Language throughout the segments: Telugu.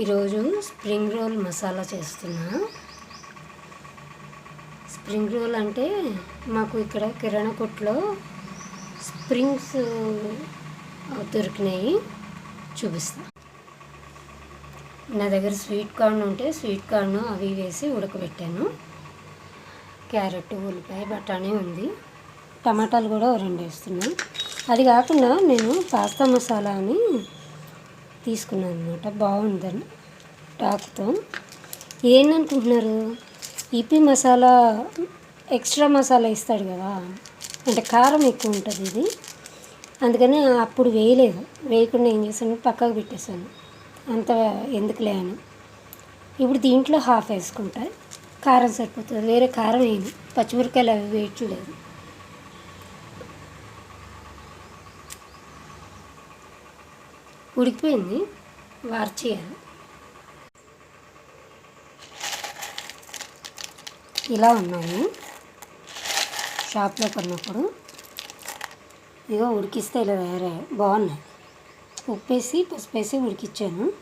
ఈరోజు స్ప్రింగ్ రోల్ మసాలా చేస్తున్నా స్ప్రింగ్ రోల్ అంటే మాకు ఇక్కడ కిరాణా కొట్లో స్ప్రింగ్స్ దొరికినాయి. చూపిస్తా. నా దగ్గర స్వీట్ కార్న్ ఉంటే స్వీట్ కార్న్ అవి వేసి ఉడకబెట్టాను. క్యారెట్ ఉల్లిపాయ బఠానీ ఉంది. టమాటాలు కూడా రెండు వేస్తున్నా. అది కాకుండా నేను పాస్తా మసాలా అని తీసుకున్నాను అనమాట బాగుందని టాక్తో. ఏందనుకుంటున్నారు? ఇపి మసాలా ఎక్స్ట్రా మసాలా ఇస్తాడు కదా అంటే కారం ఎక్కువ ఉంటుంది ఇది. అందుకని అప్పుడు వేయలేదు. వేయకుండా ఏం చేశాను? పక్కకు పెట్టేశాను. అంత ఎందుకులే అని. ఇప్పుడు దీంట్లో హాఫ్ వేసుకుంటా. కారం సరిపోతుంది. వేరే కారం వేయను పచ్చిమిరకాయలు అవి వేయట్లేదు ఉడికిపోయింది. వార్చేయాలి. ఇలా ఉన్నాయి. షాప్లో కొన్నప్పుడు ఇదిగో ఉడికిస్తే ఇలా వేరే బాగున్నాయి. ఉప్పేసి పసుపు వేసి ఉడికిచ్చాను.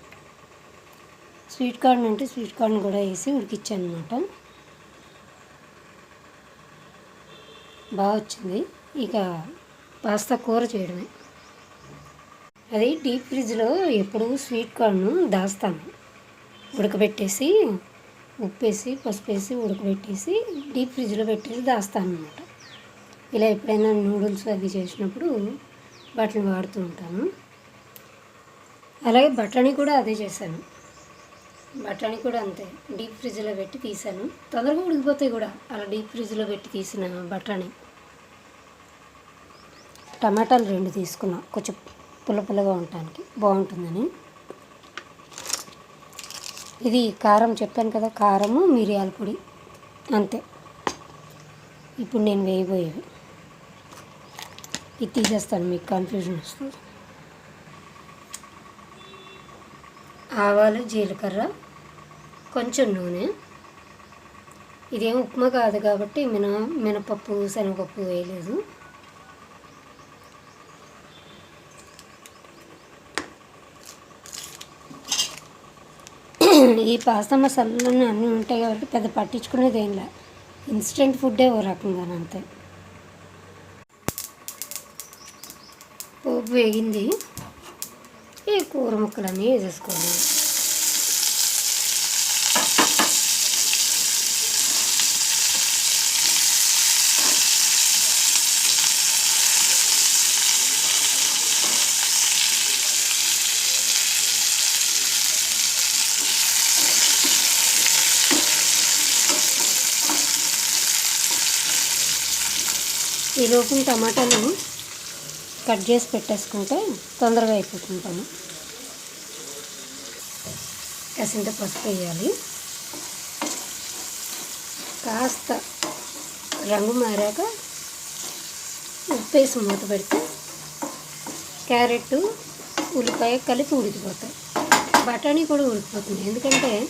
స్వీట్ కార్న్ అంటే స్వీట్ కార్న్ కూడా వేసి ఉడికిచ్చాను అనమాట బాగా వచ్చింది. ఇక పాస్తా కూర చేయడమే. అది డీప్ ఫ్రిడ్జ్లో ఎప్పుడు స్వీట్ కార్న్ దాస్తాను. ఉడకబెట్టేసి ఉప్పేసి పసుపు వేసి ఉడకబెట్టేసి డీప్ ఫ్రిడ్జ్లో పెట్టేసి దాస్తాను అనమాట ఇలా ఎప్పుడైనా నూడిల్స్ అవి చేసినప్పుడు బట్టలు వాడుతూ ఉంటాను. అలాగే బఠానీ కూడా అదే చేశాను. బఠానీ కూడా అంతే డీప్ ఫ్రిడ్జ్లో పెట్టి తీసాను తొందరగా ఉడికిపోతాయి కూడా అలా డీప్ ఫ్రిడ్జ్లో పెట్టి తీసిన బఠానీ. టమాటాలు రెండు తీసుకున్నా కొంచెం పుల్ల పుల్లగా ఉండటానికి బాగుంటుందని. ఇది కారం చెప్పాను కదా కారము మిరియాల పొడి అంతే. ఇప్పుడు నేను వేయబోయేవి ఇది తీసేస్తాను మీకు కన్ఫ్యూజన్ వస్తుంది. ఆవాలు జీలకర్ర కొంచెం నూనె. ఇదేం ఉప్మా కాదు కాబట్టి మిన మినపప్పు శనగపప్పు వేయలేదు. ఈ పాస్తా మసాలాలు అన్నీ ఉంటాయి కాబట్టి పెద్ద పట్టించుకునేది ఏం లే. ఇన్స్టెంట్ ఫుడ్డే ఓ రకంగా అంతే. పోపు వేగింది. ఈ కూర ముక్కలన్నీ వేసేసుకోవాలి. ఈ లోపల టమాటాలు కట్ చేసి పెట్టేసుకుంటే తొందరగా అయిపోతుంటాము. కాసింత పసుపు వేయాలి. కాస్త రంగు మారాక ఉప్పేసి మూత పెడితే క్యారెట్ ఉల్లిపాయ కలిపి ఉడికిపోతాయి. బఠానీ కూడా ఉడికిపోతుంది. ఎందుకంటే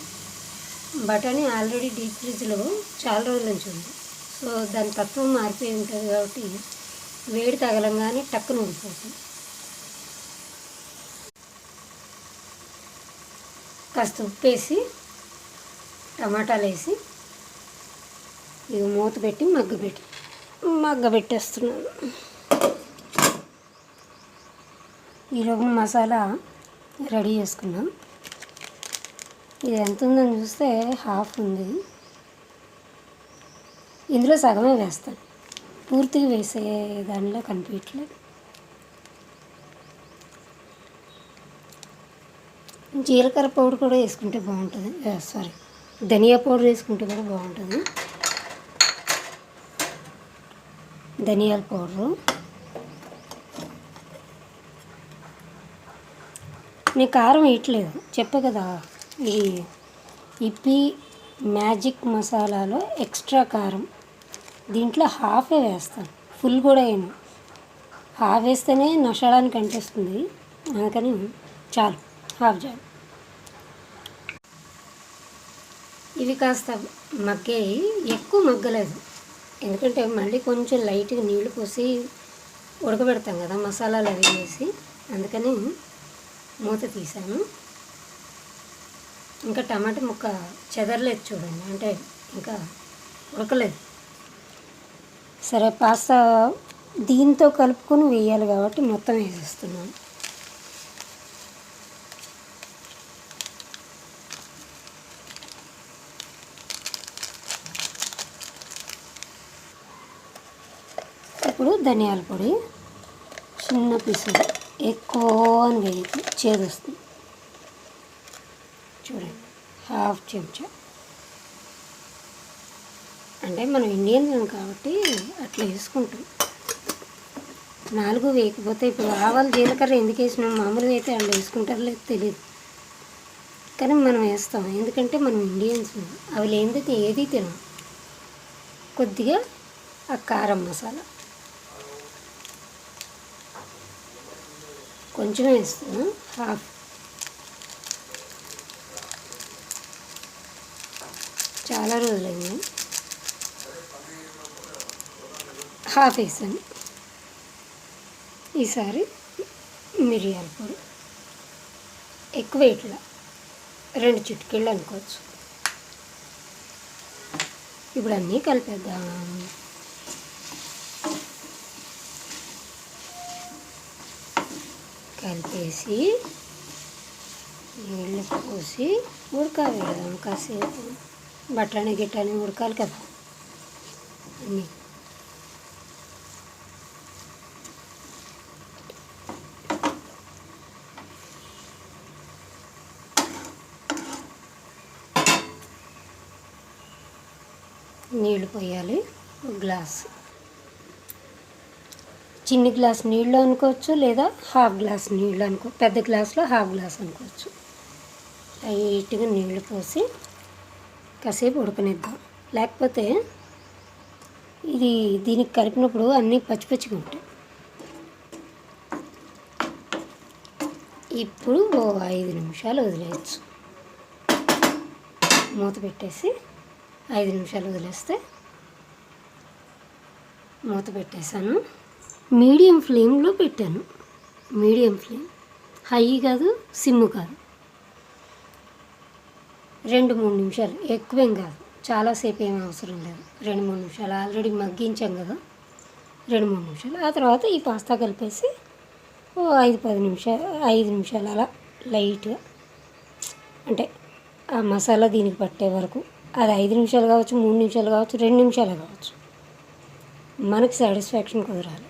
బఠానీ ఆల్రెడీ డీప్ ఫ్రిడ్జ్లో చాలా రోజుల నుంచి ఉంది. సో దాని తత్వం మారిపోయి ఉంటుంది కాబట్టి వేడి తగలంగానే టక్కున ఉడిపోతుంది కాస్త ఉప్పు వేసి టమాటాలు వేసి ఇది మూత పెట్టి మగ్గ పెట్టి మగ్గ పెట్టేస్తున్నాను. ఈలోపు మసాలా రెడీ చేసుకున్నాం. ఇది ఎంత ఉందని చూస్తే హాఫ్ ఉంది. ఇందులో సగమే వేస్తాను. పూర్తిగా వేసే దానిలో కనిపించట్లేదు జీలకర్ర పౌడర్ కూడా వేసుకుంటే బాగుంటుంది. సారీ ధనియా పౌడర్ వేసుకుంటే కూడా బాగుంటుంది. ధనియాల పౌడరు. నేను కారం వేయట్లేదు. చెప్పే కదా ఈ ఇప్పి మ్యాజిక్ మసాలాలో ఎక్స్ట్రా కారం. దీంట్లో హాఫే వేస్తాను. ఫుల్ కూడా వేయను హాఫ్ వేస్తేనే నషడానికి అనిపిస్తుంది అందుకని చాలు హాఫ్ చాలు. ఇవి కాస్త మగ్గాయి ఎక్కువ మగ్గలేదు. ఎందుకంటే మళ్ళీ కొంచెం లైట్గా నీళ్ళు పోసి ఉడకబెడతాం కదా మసాలాలు అవి వేసి. అందుకని మూత తీసాను. ఇంకా టమాటా ముక్క చెదరలేదు చూడండి. అంటే ఇంకా ఉడకలేదు. సరే పాస్తా దీంతో కలుపుకొని వేయాలి కాబట్టి మొత్తం వేసేస్తున్నాను ఇప్పుడు ధనియాల పొడి చిన్న పీసులు ఎక్కువ అని వేయకు చేదొస్తుంది హాఫ్ చెంచా. అంటే మనం ఇండియన్ కాబట్టి అట్లా వేసుకుంటాం. నాలుగు వేయకపోతే ఇప్పుడు ఆవాలు జీలకర్ర ఎందుకు వేసినాం? మామూలుగా అయితే వాళ్ళు వేసుకుంటారో లేదు తెలియదు. కానీ మనం వేస్తాం. ఎందుకంటే మనం ఇండియన్స్ అవి లేనిది ఏది తినం కొద్దిగా ఆ కారం మసాలా. కొంచెం వేస్తున్నాను హాఫ్ చాలా రోజులైంది. హాఫ్ వేసాను. ఈసారి మిరియాల పొడి ఎక్కువ ఇట్లా రెండు చిటికీళ్ళు అనుకోవచ్చు. ఇప్పుడు అన్నీ కలిపేద్దాం. కలిపేసి నీళ్ళు పోసి ఉడకబెడదాం కాసేపు. బఠానీ గిట్టాని ఉడకాలి కదా. అన్నీ. నీళ్ళు పోయాలి. గ్లాస్. చిన్ని గ్లాస్ నీళ్ళు అనుకోవచ్చు లేదా హాఫ్ గ్లాస్ నీళ్ళు అనుకో పెద్ద గ్లాస్లో హాఫ్ గ్లాస్ అనుకోవచ్చు. లైట్గా నీళ్ళు పోసి కాసేపు ఉడకనిద్దాం. లేకపోతే ఇది దీనికి కలిపినప్పుడు అన్నీ పచ్చి పచ్చిగా ఉంటాయి. ఇప్పుడు ఓ ఐదు నిమిషాలు వదిలేయచ్చు. మూత పెట్టేసి ఐదు నిమిషాలు వదిలేస్తే మూత పెట్టేశాను. మీడియం ఫ్లేమ్లో పెట్టాను. Medium flame. హై కాదు సిమ్ కాదు. రెండు మూడు నిమిషాలు. ఎక్కువేం కాదు. చాలాసేపు ఏం అవసరం లేదు. రెండు మూడు నిమిషాలు ఆల్రెడీ మగ్గించాం కదా. రెండు మూడు నిమిషాలు. ఆ తర్వాత ఈ పాస్తా కలిపేసి ఓ ఐదు పది నిమిషాలు ఐదు నిమిషాలు అలా లైట్గా అంటే ఆ మసాలా దీనికి పట్టే వరకు. అది ఐదు నిమిషాలు కావచ్చు మూడు నిమిషాలు కావచ్చు రెండు నిమిషాలు కావచ్చు. మనకి సాటిస్ఫాక్షన్ కుదరాలి.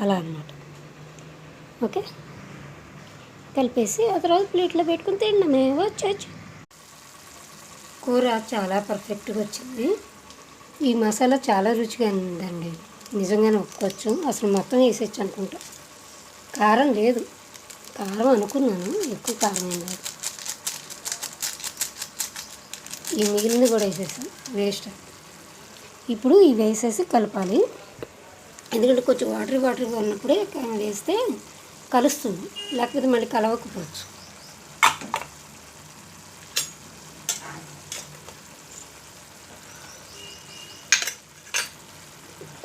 అలా అనమాట ఓకే? కలిపేసి ఆ తర్వాత ప్లేట్లో పెట్టుకుని తిన్నామే వచ్చేచ్చు కూర చాలా పర్ఫెక్ట్గా వచ్చింది. ఈ మసాలా చాలా రుచిగా ఉందండి. నిజంగానే ఒప్పుకోవచ్చు అసలు మొత్తం వేసేచ్చు అనుకుంటా. కారం లేదు. కారం అనుకున్నాను. ఎక్కువ కారం ఏం లేదు. ఈ మిగిలింది కూడా వేసేసాను వేస్ట్. ఇప్పుడు ఇవి వేసేసి కలపాలి. ఎందుకంటే కొంచెం వాటర్ వాటర్గా ఉన్నప్పుడే వేస్తే కలుస్తుంది. లేకపోతే మళ్ళీ కలవకపోవచ్చు.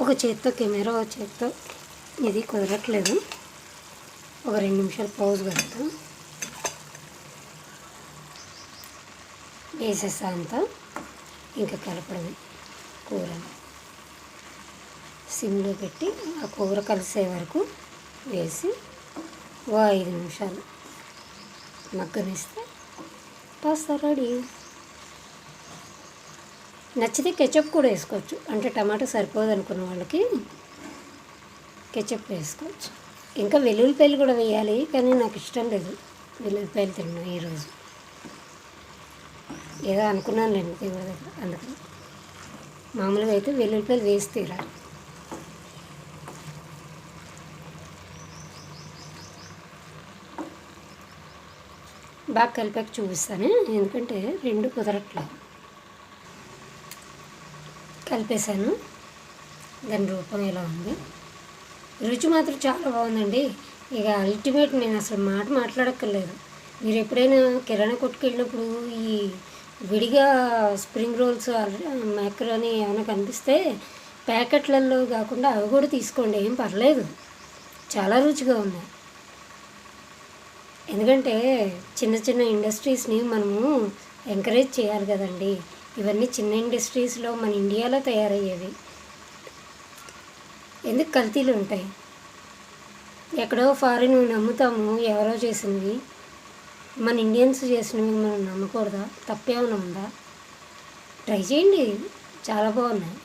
ఒక చేత్తో కెమెరా ఒక చేత్తో ఇది కుదరట్లేదు. ఒక రెండు నిమిషాలు పౌజ్ పెడతాం. వేసేసా అంతా. ఇంకా కలపడమే కూర. సిమ్లో పెట్టి ఆ కూర కలిసే వరకు వేసి ఓ ఐదు నిమిషాలు మగ్గనిస్తే పాస్తా రెడీ. నచ్చితే కెచప్ కూడా వేసుకోవచ్చు. అంటే టమాటా సరిపోదు అనుకున్న వాళ్ళకి కెచప్ వేసుకోవచ్చు. ఇంకా వెల్లుల్లిపాయలు కూడా వేయాలి కానీ నాకు ఇష్టం లేదు వెల్లుల్లిపాయలు తిన్నాను ఈరోజు ఏదో అనుకున్నాను నేను దేవుడి దగ్గర అందుకని. మామూలుగా అయితే వెల్లుల్లిపాయలు వేసి తీరాలి. బాగా కలిపాక చూపిస్తాను ఎందుకంటే రెండు కుదరట్లేదు. కలిపేశాను. దాని రూపం ఎలా ఉంది? రుచి మాత్రం చాలా బాగుందండి. ఇక అల్టిమేట్ నేను అసలు మాట మాట్లాడక్కర్లేదు. మీరు ఎప్పుడైనా కిరాణా కొట్టుకు వెళ్ళినప్పుడు ఈ విడిగా స్ప్రింగ్ రోల్స్ మ్యాక్రోని ఏమైనా కనిపిస్తే ప్యాకెట్లలో కాకుండా అవి కూడా తీసుకోండి. ఏం పర్లేదు. చాలా రుచిగా ఉన్నాయి ఎందుకంటే చిన్న చిన్న ఇండస్ట్రీస్ని మనము ఎంకరేజ్ చేయాలి కదండి. ఇవన్నీ చిన్న ఇండస్ట్రీస్లో మన ఇండియాలో తయారయ్యేవి. ఎందుకు కల్తీలు ఉంటాయి? ఎక్కడో ఫారిన్ నమ్ముతాము ఎవరో చేసినవి. మన ఇండియన్స్ చేసినవి మనం నమ్మకూడదా? తప్పేమైనా ఉందా? ట్రై చేయండి. చాలా బాగున్నాయి.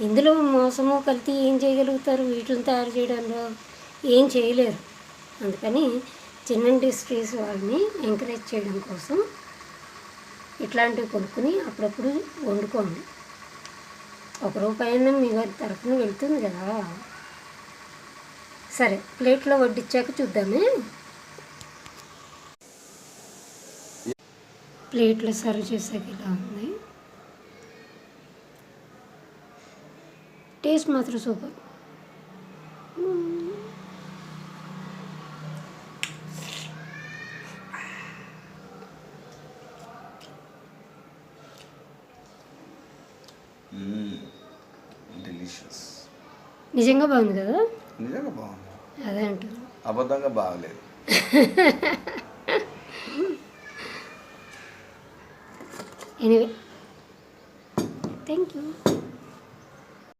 ఇందులో మోసము కల్తీ ఏం చేయగలుగుతారు? వీటిని తయారు చేయడంలో ఏం చేయలేరు. అందుకని చిన్న ఇండస్ట్రీస్ వాళ్ళని ఎంకరేజ్ చేయడం కోసం ఇట్లాంటివి కొనుక్కుని అప్పుడప్పుడు వండుకోండి. ఒక రూపాయన మీ వారి తరఫున వెళ్తుంది కదా. సరే ప్లేట్లో వడ్డించాక చూద్దామే. ప్లేట్లో సర్వ్ చేసాక ఇలా ఉంది. టేస్ట్ మాత్రం సూపర్. డెలిషియస్ నిజంగా బాగుంది కదా? నిజంగా బాగుంది. అదే అంటుంది అబద్ధంగా బాగలేదు. ఎనీవే